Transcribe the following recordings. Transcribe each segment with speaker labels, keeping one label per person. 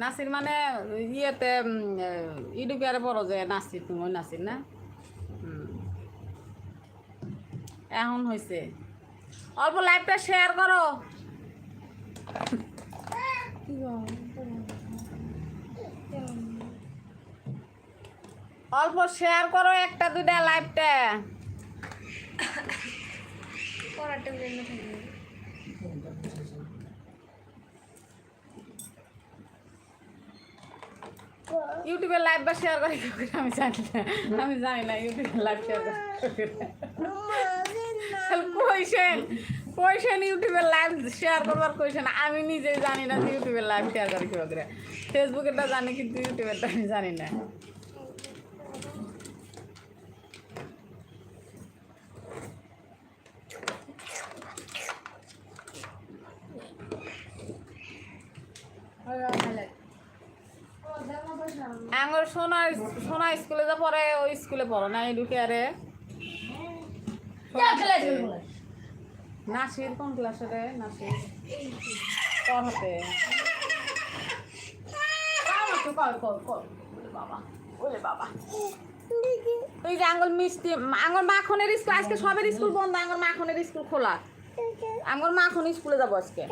Speaker 1: নাসির মানে ইয়েতে ইডুবিয়ারে বড় যে নাসির তুমি নাসির না? এখন হয়েছে অল্প লাইভটা শেয়ার করো। অল্প শেয়ার করো একটা দুইটা লাইভটা। ইউটিউবে লাইভ বা শেয়ার করে কি করে আমি জানি না। আমি জানি না ইউটিউবে লাইভ শেয়ার করে কইছেন কইছেন ইউটিউবে লাইভ শেয়ার করবার কইছেন আমি নিজে জানি না যে ইউটিউবে লাইভ শেয়ার করে কি করে। ফেসবুকেরটা জানি, কিন্তু ইউটিউবেরটা আমি জানি না। আঙুর সোনা সোনা স্কুলে যা পড়ে ওই স্কুলে পড়ো না এডুকে আরে। নাসির কোন ক্লাসে রে? নাসির। বাবা ওরে বাবা। ওই যে আঙ্গুল মিষ্টি আঙ্গুর মাখনের স্কুল আজকে সবের স্কুল বন্ধ আঙ্গুর মাখনের স্কুল খোলা। আঙ্গুর মাখন স্কুলে যাব আজকে।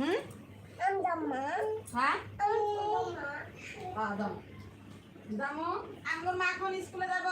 Speaker 1: হুম? যাব আঙ্গুর মাখন স্কুলে যাব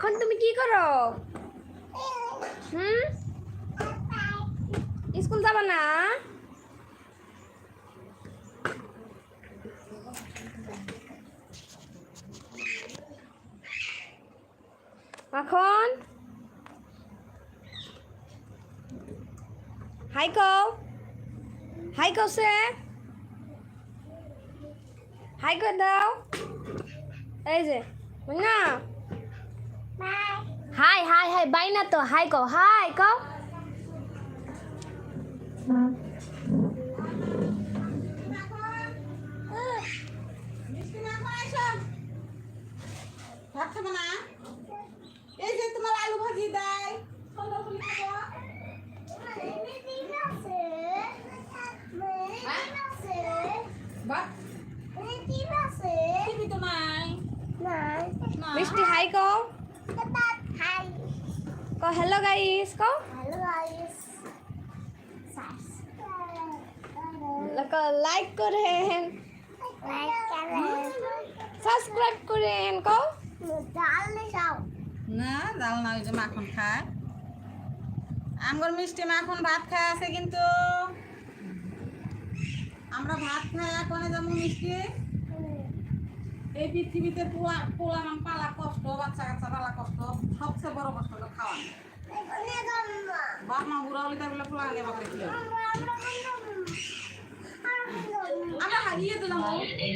Speaker 2: মাখন তুমি কি করো? হুম? স্কুল যাবা না? মাখন হাই কও। হাই কছে হাই কর দাও। এই যে না হাই বাই না তো হাই কও হাই কও
Speaker 1: এই যে তোমার আলু ভাজি দেয়।
Speaker 2: মিষ্টি, হাই কও কও হ্যালো গাইস কও। লকো লাইক করেন। সাবস্ক্রাইব করেন কও।
Speaker 1: না জাল না ওই যে মাখন খায়। আমগর মিষ্টি মাখন ভাত খায় আছে কিন্তু। আমরা ভাত খাই এখন যেমন মিষ্টি? এই পৃথিবীতে পোলা পোলা মান পালা কষ্ট, বাচ্চা কাচ্চা পালা কষ্ট, সবচেয়ে বড় কষ্ট হলো খাওয়া। বাপ মা বুড়া হলে তার পোলা আগে বাপরে কি আমরা হারিয়ে দিলাম এই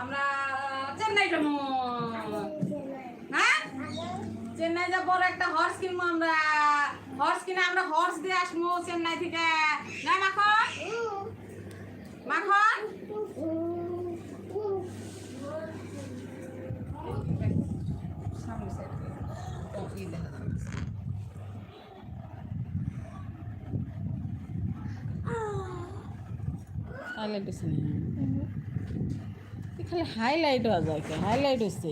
Speaker 1: আমরা চেন্নাই যাব। হ্যাঁ? চেন্নাই যাব একটা হর্স কিনবো আমরা। হর্স কিনে আমরা হর্স দিয়ে আসব চেন্নাই থেকে। না, মাখন? মাখন? হাইলাইট হচ্ছে না। খালি হাইলাইট হওয়া যায় হাইলাইট হচ্ছে